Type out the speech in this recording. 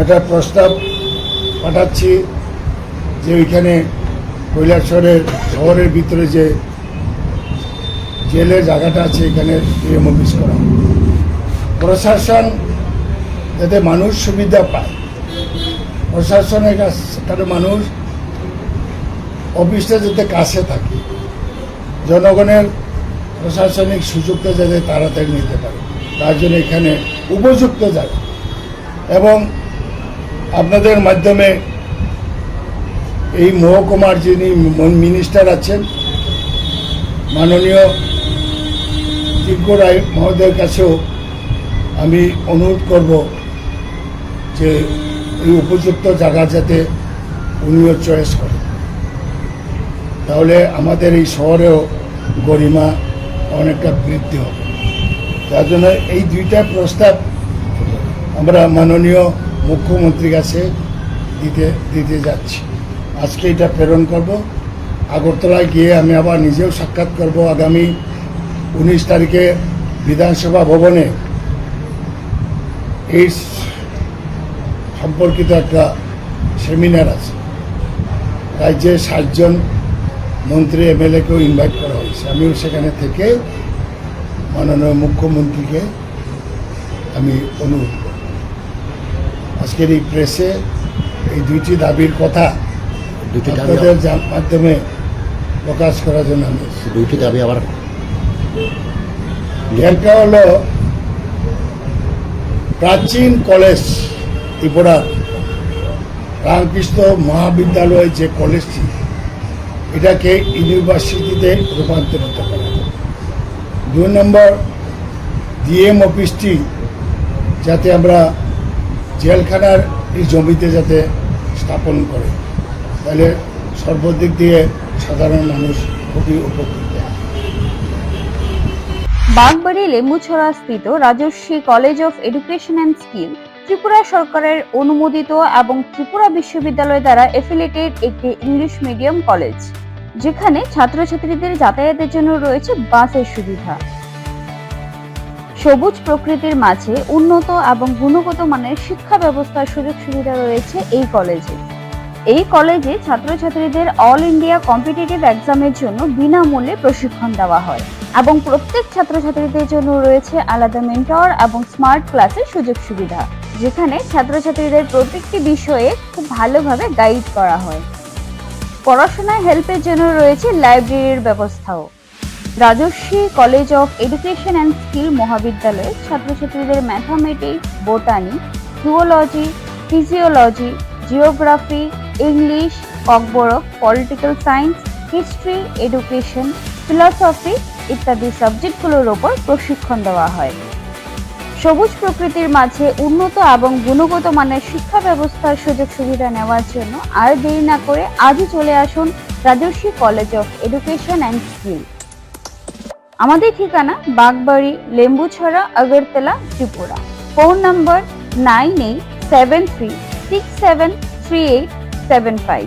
একটা প্রস্তাব পাঠাচ্ছি যে ওইখানে কৈলাসরের শহরের ভিতরে যে জেলের জায়গাটা আছে, এখানে ডিএম অফিস করা প্রশাসন যাতে মানুষ সুবিধা পায়, প্রশাসনের কাছে মানুষ অফিসটা যাতে কাছে থাকে, জনগণের প্রশাসনিক সুযোগটা যাতে তাড়াতাড়ি নিতে পারে, তার জন্য এখানে উপযুক্ত জায়গা। এবং আপনাদের মাধ্যমে এই মহকুমার যিনি মিনিস্টার আছেন, মাননীয় দিব্য রায় মহোদয়ের কাছেও আমি অনুরোধ করব যে এই উপযুক্ত জায়গা যাতে উনিও চয়েস করেন। তাহলে আমাদের এই শহরেও গরিমা অনেকটা বৃদ্ধি হবে। তার জন্য এই দুইটা প্রস্তাব আমরা মাননীয় মুখ্যমন্ত্রীর কাছে দিতে দিতে যাচ্ছি। আজকে এটা প্রেরণ করব। আগরতলায় গিয়ে আমি আবার নিজেও সাক্ষাৎ করব আগামী উনিশ তারিখে বিধানসভা ভবনে। এই সম্পর্কিত একটা সেমিনার আছে। রাজ্যে ষাটজন মন্ত্রী, এমএলএকেও ইনভাইট করা হয়েছে। আমিও সেখানে থেকে মাননীয় মুখ্যমন্ত্রীকে আমি অনুরোধ আজকের এই প্রেসে এই দুইটি দাবির কথা দুইটি দাবি আপনাদের মাধ্যমে প্রকাশ করার জন্য আমি দুইটি দাবি আবার একটা হলো প্রাচীন কলেজ ত্রিপুরা রামকৃষ্ণ মহাবিদ্যালয় যে কলেজটি এটাকে ইউনিভার্সিটিতে রূপান্তরিত করা। দুই নম্বর ডিএম অফিসটি যাতে আমরা জেলখানার এই জমিতে যাতে স্থাপন করে, তাহলে সর্বদিক দিয়ে সাধারণ মানুষ খুবই উপকৃত। বাগবাড়ি লেম্বুছড়া স্থিত Rajasvi college of education and skill, Tripura সরকারের অনুমোদিত এবং ত্রিপুরা বিশ্ববিদ্যালয় দ্বারা এফিলেটেড একটি ইংলিশ মিডিয়াম কলেজ, যেখানে ছাত্রছাত্রীদের যাতায়াতের জন্য রয়েছে বাসের সুবিধা। সবুজ প্রকৃতির মাঝে উন্নত এবং গুণগত মানের শিক্ষা ব্যবস্থার সুযোগ সুবিধা রয়েছে এই কলেজে। এই কলেজে ছাত্রছাত্রীদের অল ইন্ডিয়া কম্পিটিটিভ এক্সামের জন্য বিনামূল্যে প্রশিক্ষণ দেওয়া হয় এবং প্রত্যেক ছাত্রছাত্রীদের জন্য রয়েছে আলাদা মেন্টর এবং স্মার্ট ক্লাসের সুযোগ সুবিধা, যেখানে ছাত্রছাত্রীদের প্রত্যেকটি বিষয়ে খুব ভালোভাবে গাইড করা হয়। পড়াশোনায় হেল্পের জন্য রয়েছে লাইব্রেরির ব্যবস্থাও। Rajasvi college of education and skill মহাবিদ্যালয়ে ছাত্রছাত্রীদের mathematics, botany, zoology, physiology, geography, English Kokborok political science, history, education, philosophy ইত্যাদি সাবজেক্টগুলোর ওপর প্রশিক্ষণ দেওয়া হয়। সবুজ প্রকৃতির মাঝে উন্নত এবং গুণগত মানের শিক্ষা ব্যবস্থার সুযোগ সুবিধা নেওয়ার জন্য আর দেরি না করে আজই চলে আসুন Rajasvi college of education and skill. আমাদের ঠিকানা Bagbari, Lembucherra, Agartala, Tripura. Phone number nine eight seven three six seven three eight seven five.